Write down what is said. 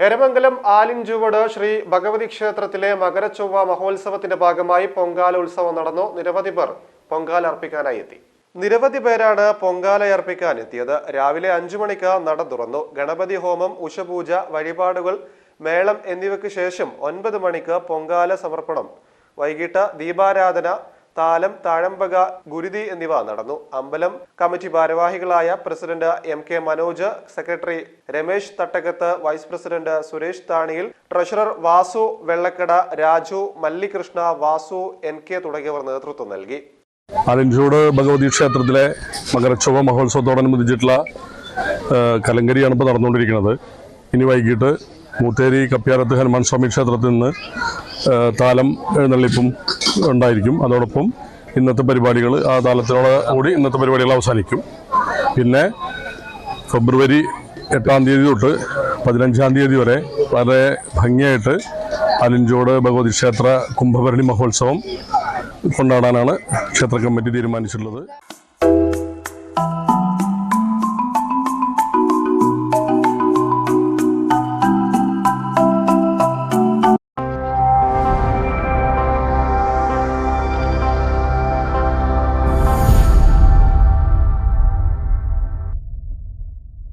എരമംഗലം ആലിൻചുവട് ശ്രീ ഭഗവതി ക്ഷേത്രത്തിലെ മകരച്ചൊവ്വ മഹോത്സവത്തിന്റെ ഭാഗമായി പൊങ്കാല ഉത്സവം നടന്നു. നിരവധി പേർ പൊങ്കാല അർപ്പിക്കാനായി എത്തി. നിരവധി പേരാണ് പൊങ്കാല അർപ്പിക്കാൻ എത്തിയത്. രാവിലെ അഞ്ചു മണിക്ക് നട തുറന്നു. ഗണപതി ഹോമം ഉഷപൂജ വഴിപാടുകൾ മേളം എന്നിവയ്ക്ക് ശേഷം ഒൻപത് മണിക്ക് പൊങ്കാല സമർപ്പണം. വൈകിട്ട് ദീപാരാധന താലം താഴമ്പക ഗുരുതി എന്നിവ നടന്നു. അമ്പലം കമ്മിറ്റി ഭാരവാഹികളായ president M K Manoj secretary Ramesh Thattakath vice president Suresh താണിയിൽ treasurer Vasu Vellakkada Raju Mallikrishna Vasu N K തുടങ്ങിയവർ നേതൃത്വം നൽകി. ആലഞ്ചൂട് ഭഗവതി ക്ഷേത്രത്തിലെ മകരക്ഷോഭ മഹോത്സവത്തോടനുബന്ധിച്ചിട്ടുള്ള കലങ്കരിയാണ് ഇപ്പോൾ നടന്നുകൊണ്ടിരിക്കുന്നത്. ഇനി വൈകിട്ട് മൂത്തേരി കപ്പ്യാരത്ത് ഹനുമാൻ സ്വാമി ക്ഷേത്രത്തിൽ നിന്ന് താലം എഴുന്നള്ളിപ്പും ഉണ്ടായിരിക്കും. അതോടൊപ്പം ഇന്നത്തെ പരിപാടികൾ ആ താലത്തിനോട് കൂടി ഇന്നത്തെ പരിപാടികൾ അവസാനിക്കും. പിന്നെ ഫെബ്രുവരി എട്ടാം തീയതി തൊട്ട് പതിനഞ്ചാം തീയതി വരെ വളരെ ഭംഗിയായിട്ട് അലിഞ്ചോട് ഭഗവതി ക്ഷേത്ര കുംഭഭരണി മഹോത്സവം കൊണ്ടാടാനാണ് ക്ഷേത്ര കമ്മിറ്റി തീരുമാനിച്ചിട്ടുള്ളത്.